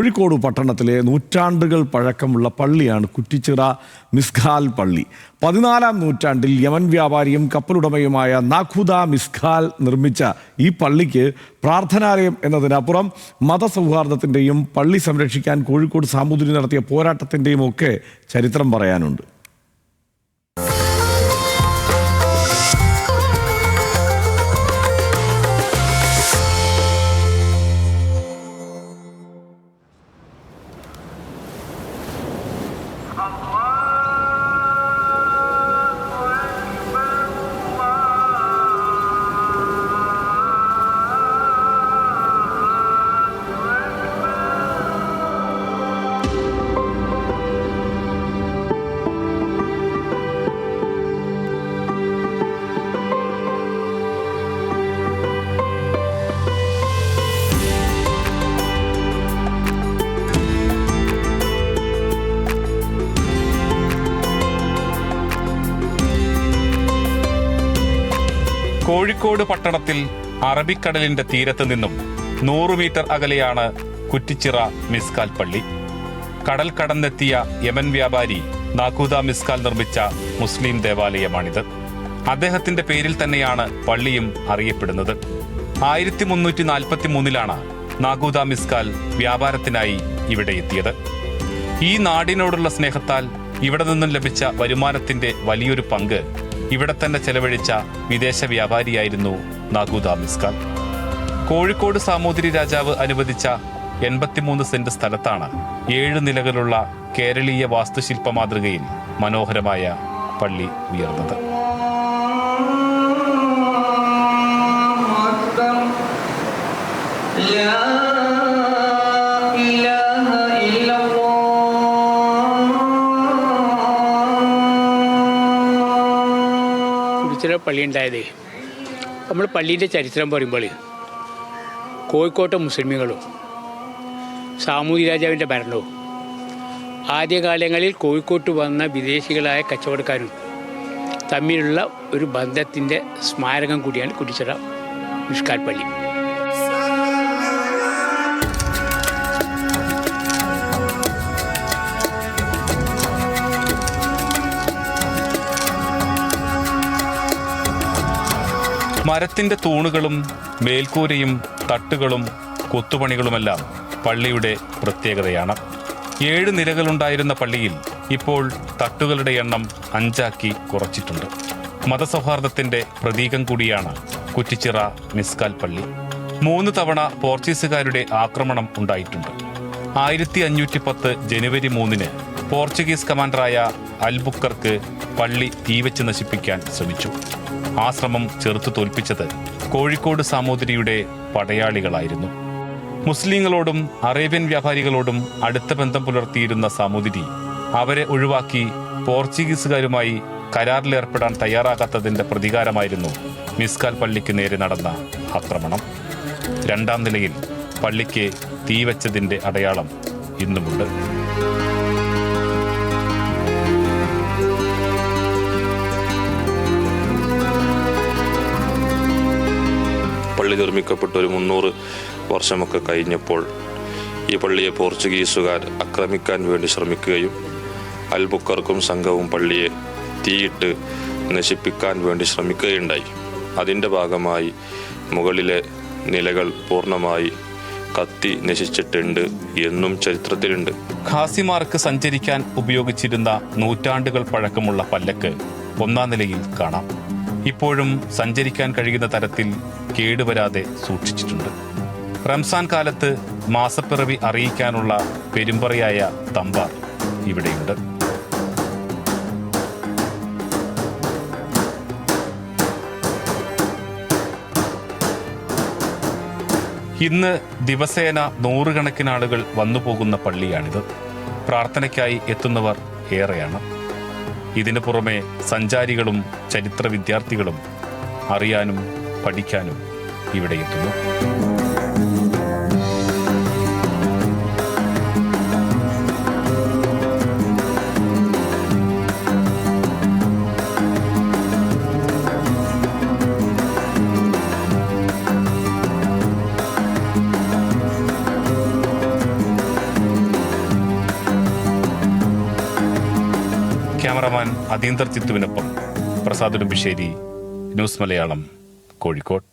കോഴിക്കോട് പട്ടണത്തിലെ നൂറ്റാണ്ടുകൾ പഴക്കമുള്ള പള്ളിയാണ് കുറ്റിച്ചിറ മിസ്ഖാൽ പള്ളി. പതിനാലാം നൂറ്റാണ്ടിൽ യമൻ വ്യാപാരിയും കപ്പലുടമയുമായ നാഖുദ മിസ്ഖാൽ നിർമ്മിച്ച ഈ പള്ളിക്ക് പ്രാർത്ഥനാലയം എന്നതിനപ്പുറം മതസൗഹാർദ്ദത്തിന്റെയും പള്ളി സംരക്ഷിക്കാൻ കോഴിക്കോട് സാമൂതിരി നടത്തിയ പോരാട്ടത്തിന്റെയും ഒക്കെ ചരിത്രം പറയാനുണ്ട്. കോഴിക്കോട് പട്ടണത്തിൽ അറബിക്കടലിന്റെ തീരത്ത് നിന്നും നൂറ് മീറ്റർ അകലെയാണ് കുറ്റിച്ചിറ മിസ്കാൽ പള്ളി കടൽ കടന്നെത്തിയ യമൻ വ്യാപാരി നാക്കൂദ മിസ്കാൽ നിർമ്മിച്ച മുസ്ലിം ദേവാലയമാണിത്. അദ്ദേഹത്തിന്റെ പേരിൽ തന്നെയാണ് പള്ളിയും അറിയപ്പെടുന്നത്. ആയിരത്തി മുന്നൂറ്റി നാൽപ്പത്തി മൂന്നിലാണ് നാഗൂദ മിസ്കാൽ വ്യാപാരത്തിനായി ഇവിടെ എത്തിയത്. ഈ നാടിനോടുള്ള സ്നേഹത്താൽ ഇവിടെ നിന്നും ലഭിച്ച വരുമാനത്തിന്റെ വലിയൊരു പങ്ക് ഇവിടെ തന്നെ ചെലവഴിച്ച വിദേശ വ്യാപാരിയായിരുന്നു നാഗുദാമിസ്കാൻ കോഴിക്കോട് സാമൂതിരി രാജാവ് അനുവദിച്ച എൺപത്തിമൂന്ന് സെന്റ് സ്ഥലത്താണ് ഏഴ് നിലകളുള്ള കേരളീയ വാസ്തുശില്പ മാതൃകയിൽ മനോഹരമായ പള്ളി ഉയർന്നത് Yeah. ചരിത്ര പള്ളി ഉണ്ടായത് നമ്മൾ പള്ളീന്റെ ചരിത്രം പറയുമ്പോൾ കോഴിക്കോട്ടെ മുസ്ലിമുകളും സാമൂഹ്യ രാജാവിന്റെ ഭരണവും ആദ്യകാലങ്ങളിൽ കോഴിക്കോട്ട് വന്ന വിദേശികളായ കച്ചവടക്കാരും തമ്മിലുള്ള ഒരു ബന്ധത്തിന്റെ സ്മാരകം കൂടിയാണ് കുറ്റിച്ചിറ നിഷ്കാൽപ്പള്ളി മരത്തിന്റെ തൂണുകളും മേൽക്കൂരയും തട്ടുകളും കൊത്തുപണികളുമെല്ലാം പള്ളിയുടെ പ്രത്യേകതയാണ്. ഏഴ് നിലകളുണ്ടായിരുന്ന പള്ളിയിൽ ഇപ്പോൾ തട്ടുകളുടെ എണ്ണം അഞ്ചാക്കി കുറച്ചിട്ടുണ്ട്. മതസൗഹാർദ്ദത്തിന്റെ പ്രതീകം കൂടിയാണ് കുറ്റിച്ചിറ മിസ്കാൽ പള്ളി. മൂന്ന് തവണ പോർച്ചുഗീസുകാരുടെ ആക്രമണം ഉണ്ടായിട്ടുണ്ട്. ആയിരത്തി അഞ്ഞൂറ്റി പത്ത് ജനുവരി മൂന്നിന് പോർച്ചുഗീസ് കമാൻഡറായ അൽബുക്കർക്ക് പള്ളി തീവച്ച് നശിപ്പിക്കാൻ ശ്രമിച്ചു. ആ ശ്രമം ചെറുത്തു തോൽപ്പിച്ചത് കോഴിക്കോട് സാമൂതിരിയുടെ പടയാളികളായിരുന്നു. മുസ്ലിങ്ങളോടും അറേബ്യൻ വ്യാപാരികളോടും അടുത്ത ബന്ധം പുലർത്തിയിരുന്ന സാമൂതിരി അവരെ ഒഴിവാക്കി പോർച്ചുഗീസുകാരുമായി കരാറിലേർപ്പെടാൻ തയ്യാറാകാത്തതിന്റെ പ്രതികാരമായിരുന്നു മിസ്കാൽ പള്ളിക്ക് നേരെ നടന്ന ആക്രമണം. രണ്ടാം നിലയിൽ പള്ളിക്ക് തീവച്ചതിന്റെ അടയാളം ഇന്നുമുണ്ട്. പള്ളി നിർമ്മിക്കപ്പെട്ട ഒരു മുന്നൂറ് വർഷമൊക്കെ കഴിഞ്ഞപ്പോൾ ഈ പള്ളിയെ പോർച്ചുഗീസുകാർ ആക്രമിക്കാൻ വേണ്ടി ശ്രമിക്കുകയും അൽബുക്കർക്കും സംഘവും പള്ളിയെ തീയിട്ട് നശിപ്പിക്കാൻ വേണ്ടി ശ്രമിക്കുകയുണ്ടായി. അതിന്റെ ഭാഗമായി മുകളിലെ നിലകൾ പൂർണമായി കത്തി നശിച്ചിട്ടുണ്ട് എന്നും ചരിത്രത്തിലുണ്ട്. ഖാസിമാർക്ക് സഞ്ചരിക്കാൻ ഉപയോഗിച്ചിരുന്ന നൂറ്റാണ്ടുകൾ പഴക്കമുള്ള പല്ലക്ക് ഒന്നാം നിലയിൽ കാണാം. ഇപ്പോഴും സഞ്ചരിക്കാൻ കഴിയുന്ന തരത്തിൽ കേടുവരാതെ സൂക്ഷിച്ചിട്ടുണ്ട്. റംസാൻ കാലത്ത് മാസപ്പിറവി അറിയിക്കാനുള്ള പെരുമ്പറയായ തമ്പാർ ഇവിടെയുണ്ട്. ഇന്ന് ദിവസേന നൂറുകണക്കിന് ആളുകൾ വന്നുപോകുന്ന പള്ളിയാണിത്. പ്രാർത്ഥനയ്ക്കായി എത്തുന്നവർ ഏറെയാണ്. ഇതിനു പുറമെ സഞ്ചാരികളും ചരിത്ര വിദ്യാർത്ഥികളും അറിയാനും പഠിക്കാനും ഇവിടെ എത്തുന്നു. ക്യാമറമാൻ അതീന്ദർ ചിത്തുവിനൊപ്പം പ്രസാദ് ഉടുമ്പിശ്ശേരി ന്യൂസ് മലയാളം കോഴിക്കോട്.